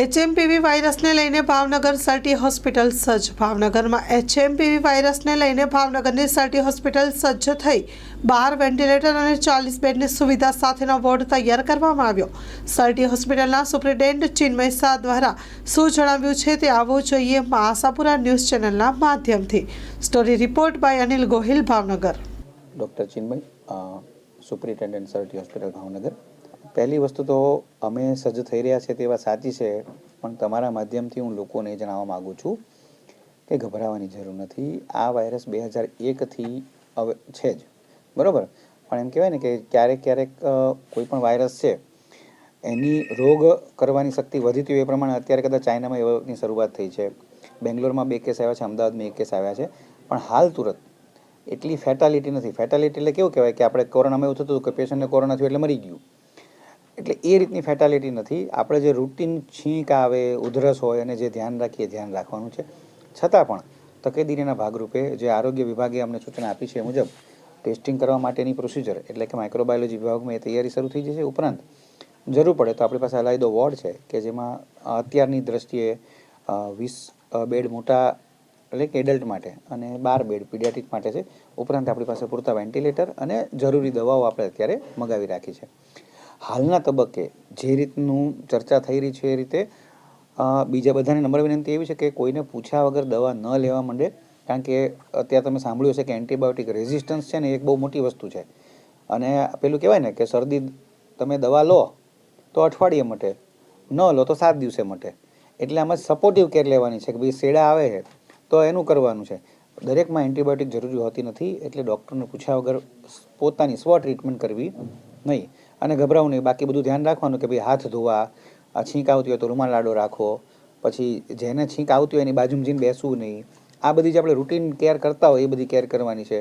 HMPV વાયરસને લઈને ભાવનગર સર્ટી hospital સજ્જ. ભાવનગરમાં એચએમપીવી વાયરસને લઈને ભાવનગરની સર્ટી હોસ્પિટલ સજ્જ થઈ. બાર વેન્ટિલેટર અને ચાલીસ બેડની સુવિધા સાથેનો વોર્ડ તૈયાર કરવામાં આવ્યો. સર્ટી હોસ્પિટલના સુપ્રિન્ટેન્ડન્ટ ચિન્મય શાહ દ્વારા શું જણાવ્યું છે તે આવવું જોઈએ આશાપુરા ન્યૂઝ ચેનલના માધ્યમથી. Story report by Anil Gohil, Bhavnagar. Doctor Chinmay superintendent Sir T hospital, Bhavnagar. પહેલી વસ્તુ તો અમે સજ્જ થઈ રહ્યા છે તે વાત સાચી છે, પણ તમારા માધ્યમથી હું લોકોને જણાવવા માગું છું કે ગભરાવાની જરૂર નથી. આ વાયરસ બે હજાર એકથી હવે છે જ. બરાબર? પણ એમ કહેવાય ને કે ક્યારેક ક્યારેક કોઈ પણ વાયરસ છે, એની રોગ કરવાની શક્તિ વધી હતી એ પ્રમાણે અત્યારે કદાચ ચાઇનામાં એવાની શરૂઆત થઈ છે. બેંગ્લોરમાં બે કેસ આવ્યા છે, અમદાવાદમાં એક કેસ આવ્યા છે. પણ હાલ તુરંત એટલી ફેટાલિટી નથી. ફેટાલિટી એટલે કેવું કહેવાય કે આપણે કોરોનામાં એવું થતું હતું કે પેશન્ટને કોરોના થયું એટલે મરી ગયું. એટલે એ રીતની ફેટાલિટી નથી. આપણે જે રૂટીન છીંક આવે, ઉધરસ હોય અને જે ધ્યાન રાખીએ, ધ્યાન રાખવાનું છે. છતાં પણ તકેદીરીના ભાગરૂપે જે આરોગ્ય વિભાગે અમને સૂચના આપી છે એ મુજબ ટેસ્ટિંગ કરવા માટેની પ્રોસિજર એટલે કે માઇક્રોબાયોલોજી વિભાગમાં એ તૈયારી શરૂ થઈ જશે. ઉપરાંત જરૂર પડે તો આપણી પાસે અલાયદો વોર્ડ છે કે જેમાં અત્યારની દ્રષ્ટિએ વીસ બેડ મોટા એટલે કે એડલ્ટ માટે અને બાર બેડ પીડિયાટિક માટે છે. ઉપરાંત આપણી પાસે પૂરતા વેન્ટિલેટર અને જરૂરી દવાઓ આપણે અત્યારે મગાવી રાખી છે. હાલના તબક્કે જે રીતનું ચર્ચા થઈ રહી છે એ રીતે બીજા બધાને નંબર વિનંતી એવી છે કે કોઈને પૂછ્યા વગર દવા ન લેવા માંડે, કારણ કે અત્યારે તમે સાંભળ્યું હશે કે એન્ટીબાયોટિક રેઝિસ્ટન્સ છે ને એક બહુ મોટી વસ્તુ છે. અને પેલું કહેવાય ને કે શરદી તમે દવા લો તો અઠવાડિયે મટે, ન લો તો સાત દિવસે મટે. એટલે આમાં સપોર્ટિવ કેર લેવાની છે કે ભાઈ શેડા આવે છે તો એનું કરવાનું છે. દરેકમાં એન્ટીબાયોટિક જરૂરી હોતી નથી એટલે ડૉક્ટરને પૂછ્યા વગર પોતાની સ્વ ટ્રીટમેન્ટ કરવી નહીં. અને ગભરાવું નહીં. બાકી બધું ધ્યાન રાખવાનું કે ભાઈ હાથ ધોવા છીંક આવતી હોય તો રૂમાલ લાડો રાખો, પછી જેને છીંક આવતી હોય એની બાજુમાં જઈને બેસવું નહીં. આ બધી જે આપણે રૂટીન કેર કરતા હોય એ બધી કેર કરવાની છે.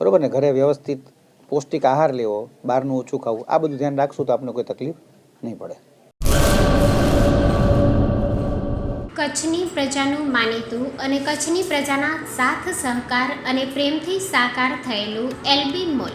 બરાબર ને? ઘરે વ્યવસ્થિત પૌષ્ટિક આહાર લેવો, બહારનું ઓછું ખાવું, આ બધું ધ્યાન રાખશું તો આપણને કોઈ તકલીફ નહીં પડે. કચ્છની પ્રજાનું માનીતું અને કચ્છની પ્રજાના સાથ સહકાર અને પ્રેમથી સાકાર થયેલું એલબી મોલ.